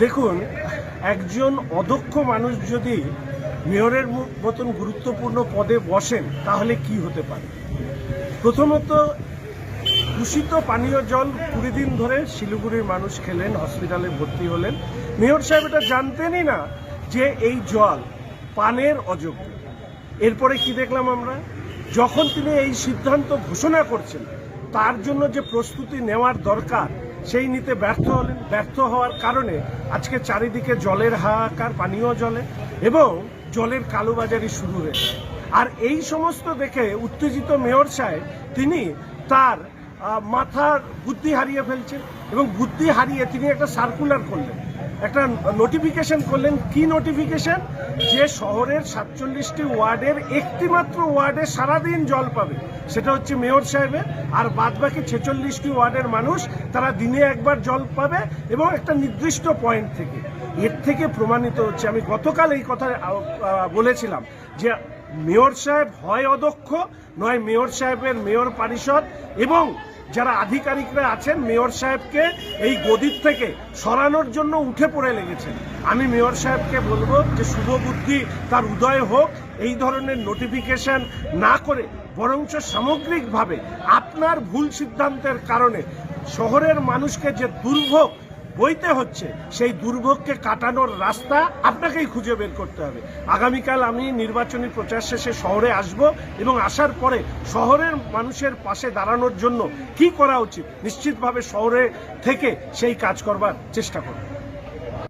দেখুন, একজন অদক্ষ মানুষ যদি মেয়রের মতন গুরুত্বপূর্ণ পদে বসেন, তাহলে কি হতে পারে? প্রথমত, দূষিত পানীয় জল কুড়ি দিন ধরে শিলিগুড়ির মানুষ খেলেন, হসপিটালে ভর্তি হলেন। মেয়র সাহেব এটা জানতেনই না যে এই জল পানের অযোগ্য। এরপরে কি দেখলাম আমরা? যখন তিনি এই সিদ্ধান্ত ঘোষণা করছেন, তার জন্য যে প্রস্তুতি নেওয়ার দরকার সেই নিতে ব্যর্থ হলেন, ব্যর্থ হওয়ার কারণে আজকে চারিদিকে জলের হাহাকার, পানীয় জলে এবং জলের কালোবাজারি শুরু হয়েছে। আর এই সমস্ত দেখে উত্তেজিত মেয়র সাহেব, তিনি তার মাথার বুদ্ধি হারিয়ে ফেলছেন এবং বুদ্ধি হারিয়ে তিনি একটা সার্কুলার করলেন। একটা নোটিফিকেশন করলেন। কি নোটিফিকেশন যে শহরের সাতচল্লিশটি ওয়ার্ডের একটিমাত্র ওয়ার্ডে সারাদিন জল পাবে। সেটা হচ্ছে মেয়র সাহেবের। আর বাদ বাকি ছেচল্লিশটি ওয়ার্ডের মানুষ, তারা দিনে একবার জল পাবে এবং একটা নির্দিষ্ট পয়েন্ট থেকে। এর থেকে প্রমাণিত হচ্ছে, আমি গতকাল এই কথা বলেছিলাম যে মেয়র সাহেব হয় অদক্ষ নয় মেয়র সাহেবের মেয়র পরিষদ এবং যারা আধিকারিকরা আছেন, মেয়র সাহেবকে এই গদির থেকে সরানোর জন্য উঠে পড়ে লেগেছেন। আমি মেয়র সাহেবকে বলব যে শুভ বুদ্ধি, তার উদয় হোক, এই ধরনের নোটিফিকেশন না করে, বরঞ্চ সামগ্রিকভাবে আপনার ভুল সিদ্ধান্তের কারণে শহরের মানুষকে যে দুর্ভোগ বইতে হচ্ছে, সেই দুর্ভোগকে কাটানোর রাস্তা আপনাকেই খুঁজে বের করতে হবে। আগামীকাল আমি নির্বাচনী প্রচার শেষে শহরে আসব এবং আসার পরে শহরের মানুষের পাশে দাঁড়ানোর জন্য কি করা উচিত, নিশ্চিতভাবে শহরে থেকে সেই কাজ করবার চেষ্টা করব।